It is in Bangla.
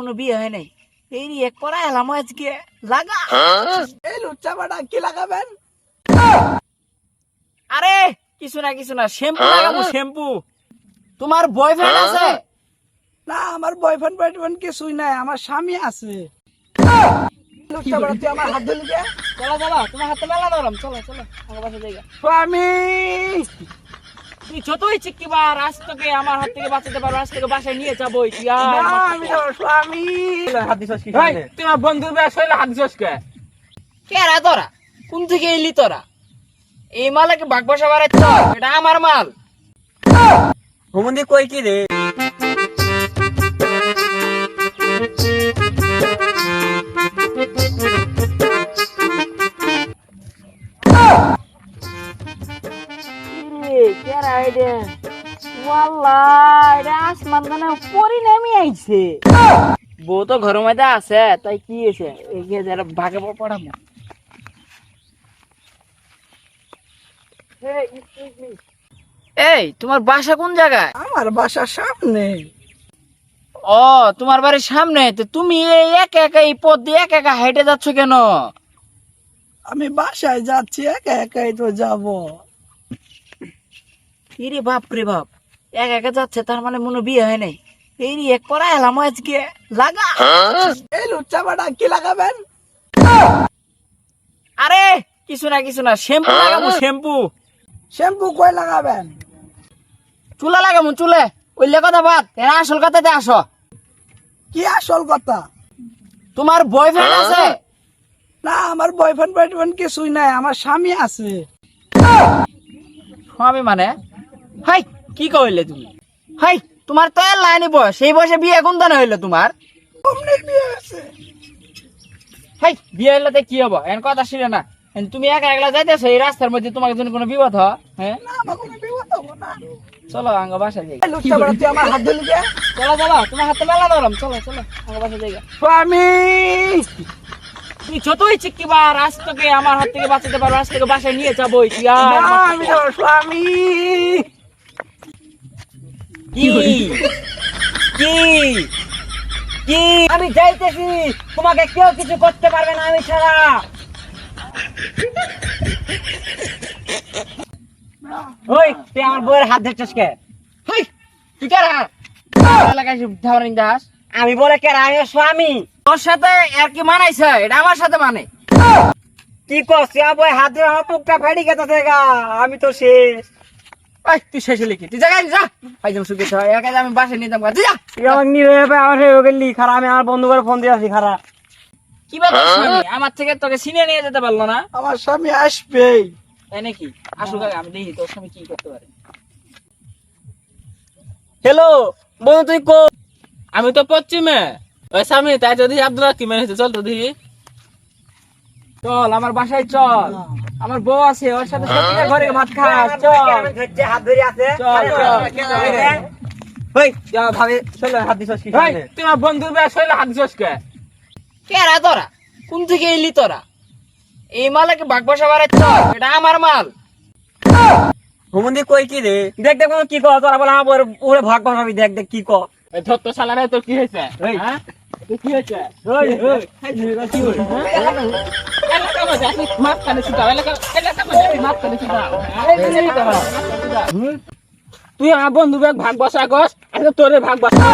কোনো বিয়ে হয় নাই। এই নিয়ে করা এলাম আজকে। লাগা। এই লুচ্চা বাটা কি লাগাবেন? আরে কিছু না কিছু না শ্যাম্পু লাগাবো শ্যাম্পু। তোমার বয়ফ্রেন্ড আছে? না আমার বয়ফ্রেন্ড বয়ফ্রেন্ড কিছুই নাই আমার স্বামী আছে। লুচ্চা বাটা তুই আমার হাত ধরলি কে? চলো চলো তোমার হাতে মেলা ধরলাম চলো চলো আমার বাসা জায়গা স্বামী! তুই যতই চিক্কিবার আজ তোকে আমার হাত থেকে বাঁচাতে পারো আজ তোকে বাসায় নিয়ে যাব আমি আমার স্বামী। তোমার বন্ধুর ব্যাস হইলে হাত দিছস কে? কেরা তোরা? কোন থেকে এলি তোরা? এই মালাকে বাঘ বসা বাড়াচ্ছ এটা আমার মাল। হুমন্দি কই কি রে? কেরা এটা ওয়াল্লাহ এটা আসমান মানে পরি নামি আইছে। বউ তো ঘরের মধ্যে আছে তাই কি আছে এগিয়ে যারা ভাগে পড়াবো এই তোমার বাসা কোন জায়গায়? আমার বাসার সামনে। ও তোমার বাড়ির সামনে? তো তুমি এই একা একা এই পথ দিয়ে একা একা হেঁটে যাচ্ছ কেন? আমি বাসায় যাচ্ছি একা একাই তো যাব। ইরে বাপ রে বাপ। একা একা যাচ্ছে তার মানে মনে বিয়ে হয় নাই। এই নিয়ে এক করা এলাম আজকে। লাগা। এই লুচ্চা বাটা কি লাগাবেন? আরে কিছু না কিছু না। শ্যাম্পু লাগাবো শ্যাম্পু। শ্যাম্পু কই লাগাবেন? চুলা লাগাবো চুলে। ওইলে কথা বাদ এরা আসল কথাতে আসো। কি আসল কথা? তোমার বয়ফ্রেন্ড আছে? না আমার বয়ফ্রেন্ড বয়ফ্রেন্ড কিছুই নাই আমার স্বামী আছে। স্বামী মানে? হাই কি কইলে তুমি? হাই তোমার তো লাইনি বয়স সেই বয়সে বিয়ে কোন দানে হইল তোমার? বিয়ে হাই বিয়ে হইলে তো কি হব? এন কথা শুনে না। তুমি একা একলা যাইতেছো এই রাস্তার মধ্যে তোমার জন্য কোনো বিপদ হয়? হ্যাঁ? চলো আঙ্গ বাসা যাই। আমার হাত ধরলি? চলো চলো তোমার হাতে মেলা ধরলাম। চলো চলো আঙ্গ বাসা যাই স্বামী! যতই তোকে আমার হাত থেকে বাঁচাতে পারো থেকে বাসায় নিয়ে যাব স্বামী! আমি যাইতেছি। তোমাকে কেউ কিছু করতে পারবে না আমি ছাড়া। ওই তুই আমার বউয়ের হাত ধরছিস কে? হাই তুই দাস। আমি বলে কে আমি স্বামী। তোর সাথে আর কি মানাইছে? এটা আমার সাথে মানে। কি আমার হাত ধরে আমার বুকটা ফেড়ি গেছে আমি তো শেষ। এই তুই শেষে লিখি তুই জায়গায় যা ভাই সুখে ছয় একা আমি বাসে নিয়ে তুই যা। তুই আমাকে নিয়ে যাবে আমার হয়ে গেলি খারা। আমি আমার বন্ধু করে ফোন দিয়ে আসি খারা। কি ব্যাপার স্বামী? আমার থেকে তোকে সিনে নিয়ে যেতে পারল না? আমার স্বামী আসবেই। তাই নাকি? আসুক আগে, আমি দেখি তোর স্বামী কি করতে পারে। হ্যালো বন্ধু তুই কো আমি তো পশ্চিমে। ওই স্বামী তাই যদি আব্দুল কি মেনে চল তো দেখি। চল আমার বাসায় চল। আমার বউ আছে ওর সাথে সত্যি ঘরে ভাত খা চল। হাত ধরে আছে। চল, চল। ওই যা ভাবে চল হাত দিছস কি ভাই তোমার বন্ধুর ব্যাস হইলে হাত দিছস কে কেরা তোরা? কোন থেকে এলি তোরা? এই মালাকে বাগ বসা বাড়াচ্ছ এটা আমার মাল। হুমন্দি কই কি রে? দেখ দেখ কি কর তোরা বলে আমার উপরে ভাগ ভাবি দেখ দেখ কি কর। এই ধর তো শালা রে তোর কি হয়েছে? এই। হ্যাঁ? তুই আমার বন্ধু ভাগ বসা আচ্ছা তোরে ভাগ বসা